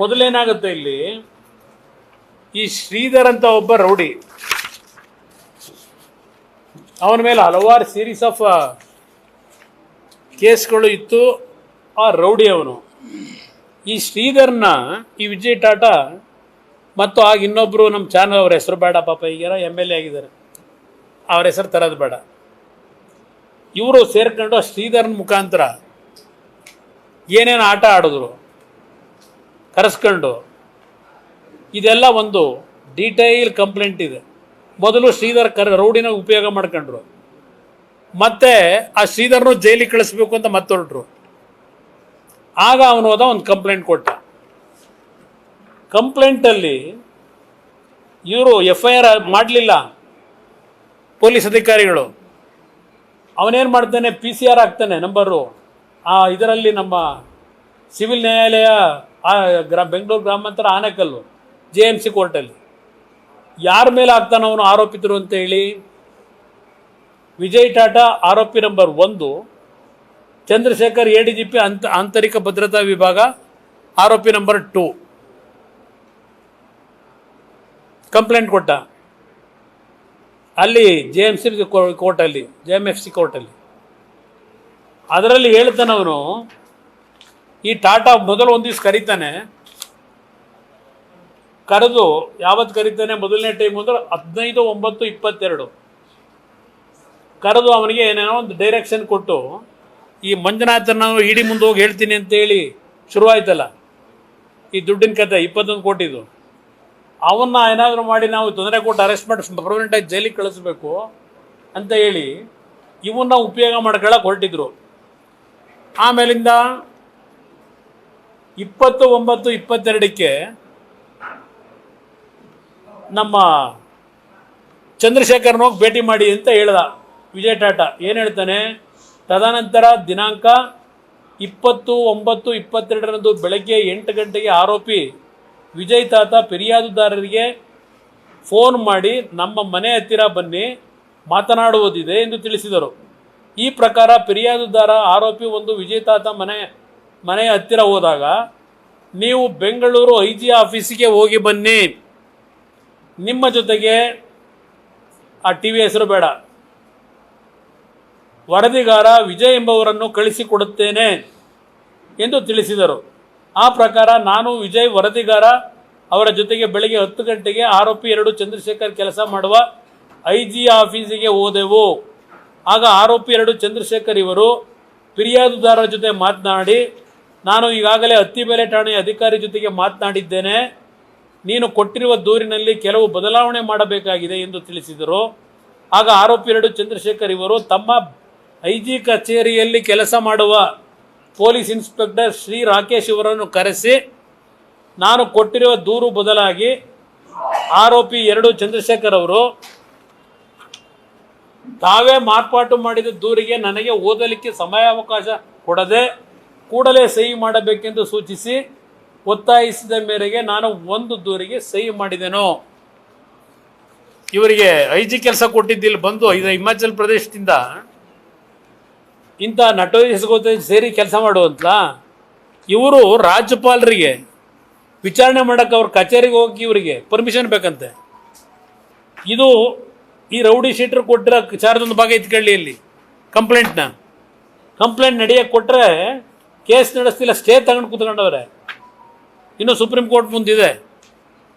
ಮೊದಲೇನಾಗುತ್ತೆ ಇಲ್ಲಿ? ಈ ಶ್ರೀಧರ್ ಅಂತ ಒಬ್ಬ ರೌಡಿ. ಅವನ ಮೇಲೆ ಹಲವಾರು ಸೀರೀಸ್ ಆಫ್ ಕೇಸ್ಗಳು ಇತ್ತು. ಆ ರೌಡಿ ಅವನು. ಈ ಶ್ರೀಧರ್ನ, ಈ ವಿಜಯ್ ಟಾಟಾ ಮತ್ತು ಆಗ ಇನ್ನೊಬ್ಬರು ನಮ್ಮ ಚಾನಲ್ ಅವ್ರ ಹೆಸರು ಬೇಡ ಪಾಪ ಈಗಾರ ಎಂ ಎಲ್ ಎ ಆಗಿದ್ದಾರೆ. ಅವ್ರ ಹೆಸರು ತರೋದು ಬೇಡ. ಇವರು ಸೇರ್ಕೊಂಡು ಶ್ರೀಧರ್ನ ಮುಖಾಂತರ ಏನೇನು ಆಟ ಆಡಿದ್ರು. ಕರೆಸ್ಕೊಂಡು ಇದೆಲ್ಲ ಒಂದು ಡೀಟೈಲ್ ಕಂಪ್ಲೇಂಟ್ ಇದೆ. ಮೊದಲು ಶ್ರೀಧರ್ ಕರ್ ರೌಡಿನ ಉಪಯೋಗ ಮಾಡ್ಕೊಂಡ್ರು. ಮತ್ತೆ ಆ ಶ್ರೀಧರ್ನು ಜೈಲಿಗೆ ಕಳಿಸ್ಬೇಕು ಅಂತ ಮತ್ತೊರಟ್ರು. ಆಗ ಅವನು ಹೋದ ಒಂದು ಕಂಪ್ಲೇಂಟ್ ಕೊಟ್ಟ. ಕಂಪ್ಲೇಂಟಲ್ಲಿ ಇವರು ಎಫ್ ಐ ಆರ್ ಮಾಡಲಿಲ್ಲ. ಪೊಲೀಸ್ ಅಧಿಕಾರಿಗಳು. ಅವನೇನು ಮಾಡ್ತಾನೆ? ಪಿ ಸಿ ಆರ್ ಆಗ್ತಾನೆ ನಂಬರು. ಆ ಇದರಲ್ಲಿ ನಮ್ಮ ಸಿವಿಲ್ ನ್ಯಾಯಾಲಯ ಆ ಗ್ರಾ ಬೆಂಗಳೂರು ಗ್ರಾಮಾಂತರ ಆನೆಕಲ್ಲು ಜೆ ಎಂ ಸಿ ಕೋರ್ಟಲ್ಲಿ ಯಾರ ಮೇಲೆ ಆಗ್ತಾನೆ ಅವನು ಆರೋಪಿತರು ಅಂತ ಹೇಳಿ, ವಿಜಯ್ ಟಾಟಾ ಆರೋಪಿ ನಂಬರ್ ಒಂದು, Chandrashekhar A D G P ಅಂತ, ಆಂತರಿಕ ಭದ್ರತಾ ವಿಭಾಗ ಆರೋಪಿ ನಂಬರ್ ಟು. ಕಂಪ್ಲೇಂಟ್ ಕೊಟ್ಟ. ಅಲ್ಲಿ ಜೆ ಎಂ ಸಿ ಕೋರ್ಟಲ್ಲಿ ಜೆ ಎಂ ಎಫ್ ಸಿ ಕೋರ್ಟಲ್ಲಿ ಅದರಲ್ಲಿ ಹೇಳ್ತಾನೆ ಅವನು ಈ ಟಾಟಾ ಮೊದಲು ಒಂದು ದಿವಸ ಕರೀತಾನೆ. ಕರೆದು ಯಾವತ್ತು ಕರೀತಾನೆ? ಮೊದಲನೇ ಟೈಮ್ ಅಂದ್ರೆ ಹದಿನೈದು, ಒಂಬತ್ತು, ಇಪ್ಪತ್ತೆರಡು. ಕರೆದು ಅವನಿಗೆ ಏನೇನೋ ಒಂದು ಡೈರೆಕ್ಷನ್ ಕೊಟ್ಟು, ಈ ಮಂಜುನಾಥನ ಇಡೀ ಮುಂದೆ ಹೋಗಿ ಹೇಳ್ತೀನಿ ಅಂತೇಳಿ ಶುರುವಾಯ್ತಲ್ಲ. ಈ ದುಡ್ಡಿನ ಕತೆ, ಇಪ್ಪತ್ತೊಂದು ಕೋಟಿದು. ಅವನ್ನ ಏನಾದರೂ ಮಾಡಿ ನಾವು ತೊಂದರೆ ಕೊಟ್ಟು ಅರೆಸ್ಟ್ ಮಾಡಿ ಪರ್ಮನೆಂಟಾಗಿ ಜೈಲಿಗೆ ಕಳಿಸ್ಬೇಕು ಅಂತ ಹೇಳಿ ಇವನ್ನ ಉಪಯೋಗ ಮಾಡ್ಕೊಳ್ಳೋಕೆ ಹೊರಟಿದ್ರು. ಆಮೇಲಿಂದ ಇಪ್ಪತ್ತು ಒಂಬತ್ತು ಇಪ್ಪತ್ತೆರಡಕ್ಕೆ ನಮ್ಮ ಚಂದ್ರಶೇಖರ್ನ ಹೋಗಿ ಭೇಟಿ ಮಾಡಿ ಅಂತ ಹೇಳ್ದ ವಿಜಯ್ ಟಾಟಾ. ಏನು ಹೇಳ್ತಾನೆ? ತದನಂತರ ದಿನಾಂಕ ಇಪ್ಪತ್ತು ಒಂಬತ್ತು ಇಪ್ಪತ್ತೆರಡರಂದು ಬೆಳಗ್ಗೆ ಎಂಟು ಗಂಟೆಗೆ ಆರೋಪಿ ವಿಜಯ್ ತಾತ ಫಿರ್ಯಾದುದಾರರಿಗೆ ಫೋನ್ ಮಾಡಿ, ನಮ್ಮ ಮನೆ ಹತ್ತಿರ ಬನ್ನಿ, ಮಾತನಾಡುವುದಿದೆ ಎಂದು ತಿಳಿಸಿದರು. ಈ ಪ್ರಕಾರ ಫಿರ್ಯಾದುದಾರ ಆರೋಪಿ ಒಂದು ವಿಜಯ್ ತಾತ ಮನೆ ಮನೆಯ ಹತ್ತಿರ ಹೋದಾಗ, ನೀವು ಬೆಂಗಳೂರು ಐ ಜಿ ಆಫೀಸಿಗೆ ಹೋಗಿ ಬನ್ನಿ. ನಿಮ್ಮ ಜೊತೆಗೆ ಆ ಟಿ ವಿ ಹೆಸರು ಬೇಡ. ವರದಿಗಾರ ವಿಜಯ್ ಎಂಬವರನ್ನು ಕಳಿಸಿಕೊಡುತ್ತೇನೆ ಎಂದು ತಿಳಿಸಿದರು. ಆ ಪ್ರಕಾರ ನಾನು ವಿಜಯ್ ವರದಿಗಾರ, ಅವರ ಜೊತೆಗೆ ಬೆಳಗ್ಗೆ ಹತ್ತು ಗಂಟೆಗೆ ಆರೋಪಿ ಎರಡು ಚಂದ್ರಶೇಖರ್ ಕೆಲಸ ಮಾಡುವ ಐ ಜಿ ಆಫೀಸಿಗೆ ಹೋದೆವು. ಆಗ ಆರೋಪಿ ಎರಡು ಚಂದ್ರಶೇಖರ್ ಇವರು ಫಿರ್ಯಾದುದಾರರ ಜೊತೆ ಮಾತನಾಡಿ ನಾನು ಈಗಾಗಲೇ ಅತ್ತಿಬೆಲೆ ಠಾಣೆಯ ಅಧಿಕಾರಿ ಜೊತೆಗೆ ಮಾತನಾಡಿದ್ದೇನೆ. ನೀನು ಕೊಟ್ಟಿರುವ ದೂರಿನಲ್ಲಿ ಕೆಲವು ಬದಲಾವಣೆ ಮಾಡಬೇಕಾಗಿದೆ ಎಂದು ತಿಳಿಸಿದರು. ಆಗ ಆರೋಪಿ ಎರಡು ಚಂದ್ರಶೇಖರ್ ಇವರು ತಮ್ಮ ಐ ಜಿ ಕಚೇರಿಯಲ್ಲಿ ಕೆಲಸ ಮಾಡುವ ಪೊಲೀಸ್ ಇನ್ಸ್ಪೆಕ್ಟರ್ ಶ್ರೀ ರಾಕೇಶ್ ಇವರನ್ನು ಕರೆಸಿ, ನಾನು ಕೊಟ್ಟಿರುವ ದೂರು ಬದಲಾಗಿ ಆರೋಪಿ ಎರಡು ಚಂದ್ರಶೇಖರ್ ಅವರು ತಾವೇ ಮಾರ್ಪಾಟು ಮಾಡಿದ ದೂರಿಗೆ ನನಗೆ ಓದಲಿಕ್ಕೆ ಸಮಯಾವಕಾಶ ಕೊಡದೆ ಕೂಡಲೇ ಸಹಿ ಮಾಡಬೇಕೆಂದು ಸೂಚಿಸಿ ಒತ್ತಾಯಿಸಿದ ಮೇರೆಗೆ ನಾನು ಒಂದು ದೂರಿಗೆ ಸಹಿ ಮಾಡಿದೆನು. ಇವರಿಗೆ ಐ ಜಿ ಕೆಲಸ ಕೊಟ್ಟಿದ್ದಿಲ್ಲ ಬಂದು ಇದು ಹಿಮಾಚಲ್ ಪ್ರದೇಶದಿಂದ. ಇಂಥ ನಟೋರಿಯಸ್ ಗೊತ್ತ ಸೇರಿ ಕೆಲಸ ಮಾಡುವಂತ ಇವರು ರಾಜ್ಯಪಾಲರಿಗೆ ವಿಚಾರಣೆ ಮಾಡೋಕ್ಕೆ ಅವ್ರ ಕಚೇರಿಗೆ ಹೋಗಿ ಇವರಿಗೆ ಪರ್ಮಿಷನ್ ಬೇಕಂತೆ. ಇದು ಈ ರೌಡಿ ಶೀಟರ್ ಕೊಟ್ಟಿರೋ ಚಾರ್ಜೊಂದು ಭಾಗ ಇತ್ಕೊಳ್ಳಿ ಇಲ್ಲಿ ಕಂಪ್ಲೇಂಟ್ನ ಕಂಪ್ಲೇಂಟ್ ನಡೆಯಕ್ಕೆ ಕೊಟ್ಟರೆ ಕೇಸ್ ನಡೆಸ್ತಿಲ್ಲ, ಸ್ಟೇ ತಗೊಂಡು ಕೂತ್ಕೊಂಡವ್ರೆ. ಇನ್ನು ಸುಪ್ರೀಂ ಕೋರ್ಟ್ ಮುಂದಿದೆ.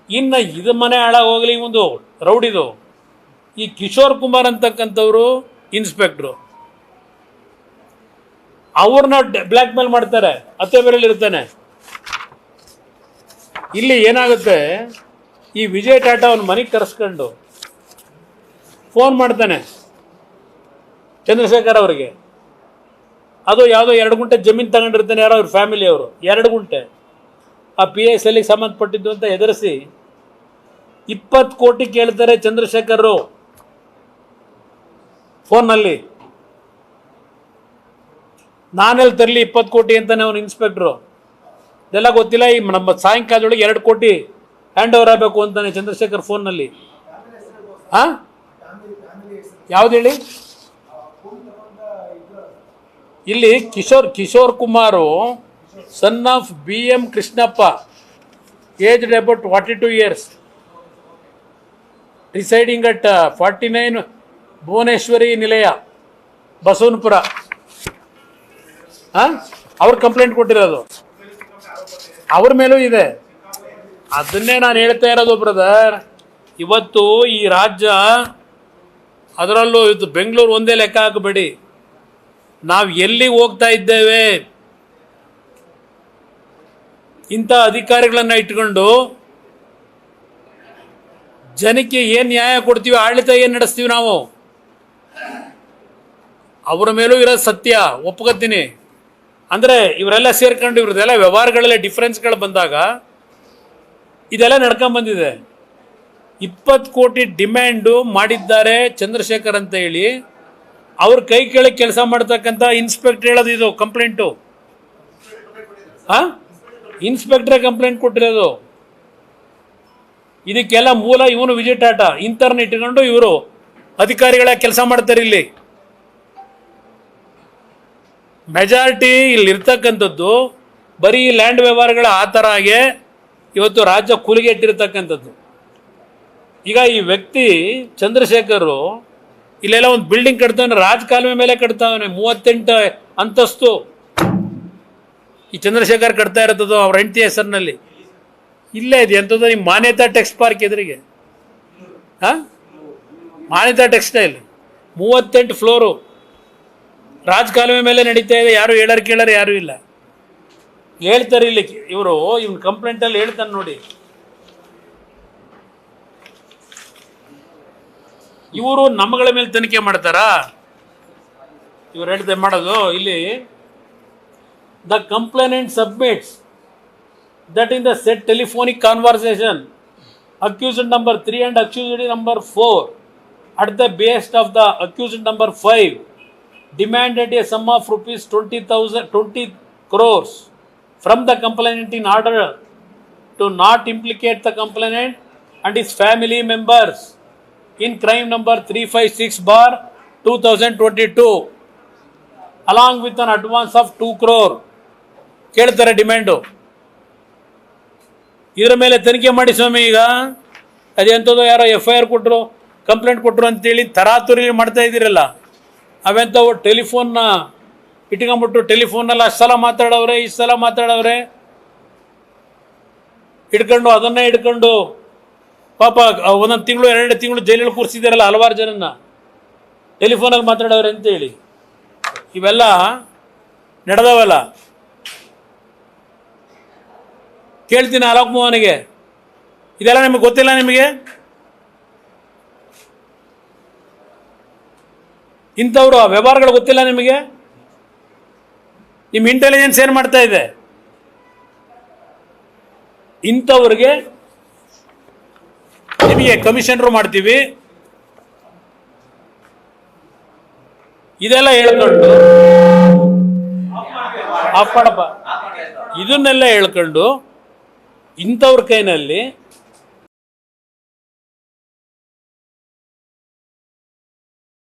ಇನ್ನು ಇದು ಮನೆ ಹಾಳಾಗೋಗ್ಲಿ ಒಂದು ರೌಡಿದು. ಈ ಕಿಶೋರ್ ಕುಮಾರ್ ಅಂತಕ್ಕಂಥವ್ರು ಇನ್ಸ್ಪೆಕ್ಟ್ರು. ಅವ್ರನ್ನ ಬ್ಲ್ಯಾಕ್ ಮೇಲ್ ಮಾಡ್ತಾರೆ. ಅತ್ತೆ ಬೇರೆಯಲ್ಲಿ ಇರ್ತಾನೆ. ಇಲ್ಲಿ ಏನಾಗುತ್ತೆ, ಈ ವಿಜಯ್ ಟಾಟಾ ಅವನ ಮನೆಗೆ ಕರೆಸ್ಕೊಂಡು ಫೋನ್ ಮಾಡ್ತಾನೆ. ಚಂದ್ರಶೇಖರ್ ಅವರಿಗೆ. ಅದು ಯಾವುದೋ ಎರಡು ಗುಂಟೆ ಜಮೀನು ತಗೊಂಡಿರ್ತಾನೆ ಯಾರೋ ಅವ್ರ ಫ್ಯಾಮಿಲಿಯವರು ಎರಡು ಗುಂಟೆ. ಆ ಪಿ ಎಸ್ ಎಲ್ಲಿಗೆ ಸಂಬಂಧಪಟ್ಟಿದ್ದು ಅಂತ ಹೆದರಿಸಿ ಇಪ್ಪತ್ತು ಕೋಟಿ ಕೇಳ್ತಾರೆ ಚಂದ್ರಶೇಖರ್ ಫೋನ್ನಲ್ಲಿ. ನಾನೆಲ್ಲಿ ತರಲಿ ಇಪ್ಪತ್ತು ಕೋಟಿ ಅಂತಾನೆ ಅವನು ಇನ್ಸ್ಪೆಕ್ಟ್ರು ಇದೆಲ್ಲ ಗೊತ್ತಿಲ್ಲ, ಈ ನಮ್ಮ ಸಾಯಂಕಾಲದೊಳಗೆ ಎರಡು ಕೋಟಿ ಹ್ಯಾಂಡ್ ಓವರ್ ಆಗಬೇಕು ಅಂತಾನೆ ಚಂದ್ರಶೇಖರ್ ಫೋನ್ನಲ್ಲಿ. ಹಾಂ ಯಾವ್ದು ಹೇಳಿ? ಇಲ್ಲಿ Kishore Kishore Kumar son of B M Krishnappa aged about forty 42 years, residing at uh, 49 Bhuvaneshwari Nilaya Basavanapura. ಹಾಂ? ಅವ್ರು ಕಂಪ್ಲೇಂಟ್ ಕೊಟ್ಟಿರೋದು. ಅವ್ರ ಮೇಲೂ ಇದೆ. ಅದನ್ನೇ ನಾನು ಹೇಳ್ತಾ ಇರೋದು ಬ್ರದರ್ ಇವತ್ತು ಈ ರಾಜ್ಯ ಅದರಲ್ಲೂ ಇದು ಬೆಂಗಳೂರು ಒಂದೇ ಲೆಕ್ಕ ಹಾಕಬೇಡಿ. ನಾವು ಎಲ್ಲಿ ಹೋಗ್ತಾ ಇದ್ದೇವೆ? ಇಂಥ ಅಧಿಕಾರಿಗಳನ್ನ ಇಟ್ಕೊಂಡು ಜನಕ್ಕೆ ಏನು ನ್ಯಾಯ ಕೊಡ್ತೀವಿ, ಆಡಳಿತ ಏನು ನಡೆಸ್ತೀವಿ ನಾವು? ಅವರ ಮೇಲೂ ಇರೋ ಸತ್ಯ, ಒಪ್ಕೋತೀನಿ. ಅಂದರೆ ಇವರೆಲ್ಲ ಸೇರ್ಕೊಂಡು ಇವ್ರದ್ದೆಲ್ಲ ವ್ಯವಹಾರಗಳಲ್ಲಿ ಡಿಫ್ರೆನ್ಸ್ಗಳು ಬಂದಾಗ ಇದೆಲ್ಲ ನಡ್ಕೊಂಬಂದಿದೆ ಇಪ್ಪತ್ತು ಕೋಟಿ ಡಿಮ್ಯಾಂಡು ಮಾಡಿದ್ದಾರೆ ಚಂದ್ರಶೇಖರ್ ಅಂತ ಹೇಳಿ. ಅವ್ರ ಕೈ ಕೆಳಗೆ ಕೆಲಸ ಮಾಡ್ತಕ್ಕಂಥ ಇನ್ಸ್ಪೆಕ್ಟರ್ ಹೇಳೋದು ಇದು ಕಂಪ್ಲೇಂಟು ಹಾಂ? ಇನ್ಸ್ಪೆಕ್ಟ್ರೇ ಕಂಪ್ಲೇಂಟ್ ಕೊಟ್ಟಿರೋದು. ಇದಕ್ಕೆಲ್ಲ ಮೂಲ ಇವನು ವಿಜಯ್ ಟಾಟಾ ಇಂಥರ್ನ ಇಟ್ಕೊಂಡು ಇವರು ಅಧಿಕಾರಿಗಳ ಕೆಲಸ ಮಾಡ್ತಾರೆ ಇಲ್ಲಿ. ಮೆಜಾರಿಟಿ ಇಲ್ಲಿ ಇರ್ತಕ್ಕಂಥದ್ದು ಬರೀ ಲ್ಯಾಂಡ್ ವ್ಯವಹಾರಗಳ ಆ ಥರ ಹಾಗೆ ಇವತ್ತು ರಾಜ್ಯ ಕೂಲಿಗೆಟ್ಟಿರ್ತಕ್ಕಂಥದ್ದು ಈಗ ಈ ವ್ಯಕ್ತಿ ಚಂದ್ರಶೇಖರು ಇಲ್ಲೆಲ್ಲ ಒಂದು ಬಿಲ್ಡಿಂಗ್ ಕಟ್ತಾವನೆ ರಾಜಕಾಲುವೆ ಮೇಲೆ ಕಟ್ತಾವನೆ ಮೂವತ್ತೆಂಟು ಅಂತಸ್ತು. ಈ ಚಂದ್ರಶೇಖರ್ ಕಟ್ತಾ ಇರ್ತದೋ ಅವ್ರ ಹೆಂಡತಿ ಹೆಸರಿನಲ್ಲಿ. ಇಲ್ಲೇ ಇದೆ, ಎಂಥದ್ದು ನಿಮ್ಮ ಮಾನ್ಯತಾ ಟೆಕ್ಸ್ಟ್ ಪಾರ್ಕ್ ಎದುರಿಗೆ. ಹಾಂ? ಮಾನ್ಯತಾ ಟೆಕ್ಸ್ಟೈಲ್ ಮೂವತ್ತೆಂಟು ಫ್ಲೋರು. ರಾಜಕಾಲುವೆ ಮೇಲೆ ನಡೀತಾ ಇದೆ, ಯಾರು ಹೇಳರ್ ಕೇಳರ್ ಯಾರೂ ಇಲ್ಲ. ಹೇಳ್ತಾರೆ ಇಲ್ಲಿ ಇವರು, ಇವ್ನ ಕಂಪ್ಲೇಂಟಲ್ಲಿ ಹೇಳ್ತಾನೆ ನೋಡಿ. ಇವರು ನಮ್ಮಗಳ ಮೇಲೆ ತನಿಖೆ ಮಾಡ್ತಾರಾ ಇವ್ರು ಹೇಳ್ದೆ ಮಾಡೋದು ಇಲ್ಲಿ the complainant submits that in the set telephonic conversation conversation, accused number 3 and accused number 4, at the base of the accused number 5, demanded a sum of rupees 20,000 20 crores from the complainant in order to not implicate the complainant and his family members in crime number 356 bar 2022 along with an advance of 2 crore. ಕೇಳ್ತಾರೆ demand ಇದರ ಮೇಲೆ ತನಿಖೆ ಮಾಡಿ ಸ್ವಾಮಿ ಈಗ. ಅದೆಂಥದ್ದು ಯಾರೋ F I R ಕೊಟ್ಟರು ಕಂಪ್ಲೇಂಟ್ ಕೊಟ್ಟರು ಅಂತೇಳಿ ತರಾತುರಿ ಮಾಡ್ತಾ ಇದ್ದೀರಲ್ಲ. ಅವೆಂಥವು ಟೆಲಿಫೋನ್ನ ಇಟ್ಕೊಂಬಿಟ್ಟು ಟೆಲಿಫೋನಲ್ಲಿ ಅಷ್ಟು ಸಲ ಮಾತಾಡವ್ರೆ ಇಷ್ಟು ಸಲ ಮಾತಾಡವ್ರೆ. ಇಟ್ಕೊಂಡು ಅದನ್ನೇ ಹಿಡ್ಕೊಂಡು ಪಾಪ ಒಂದೊಂದು ತಿಂಗಳು ಎರಡೆರಡು ತಿಂಗಳು ಜೈಲಲ್ಲಿ ಕೂರಿಸಿದಾರಲ್ಲ ಹಲವಾರು ಜನನ್ನ. ಟೆಲಿಫೋನಲ್ಲಿ ಮಾತಾಡವ್ರೆ ಅಂತೇಳಿ. ಇವೆಲ್ಲ ನಡೆದವಲ್ಲ? ಕೇಳ್ತೀನಿ ಅಲೋಕ್ ಮೋಹನಿಗೆ. ಇದೆಲ್ಲ ನಿಮಗೆ ಗೊತ್ತಿಲ್ಲ ನಿಮಗೆ? ಇಂಥವ್ರು ವ್ಯವಹಾರಗಳು ಗೊತ್ತಿಲ್ಲ ನಿಮಗೆ? ನಿಮ್ಮ ಇಂಟೆಲಿಜೆನ್ಸ್ ಏನು ಮಾಡ್ತಾ ಇದೆ? ಇಂಥವ್ರಿಗೆ ನಿಮಗೆ ಕಮಿಷನರು ಮಾಡ್ತೀವಿ. ಇದೆಲ್ಲ ಹೇಳ್ಕೊಂಡು ಆಫ್ ಮಾಡಪ್ಪ ಇದನ್ನೆಲ್ಲ ಹೇಳ್ಕೊಂಡು ಇಂಥವ್ರ ಕೈನಲ್ಲಿ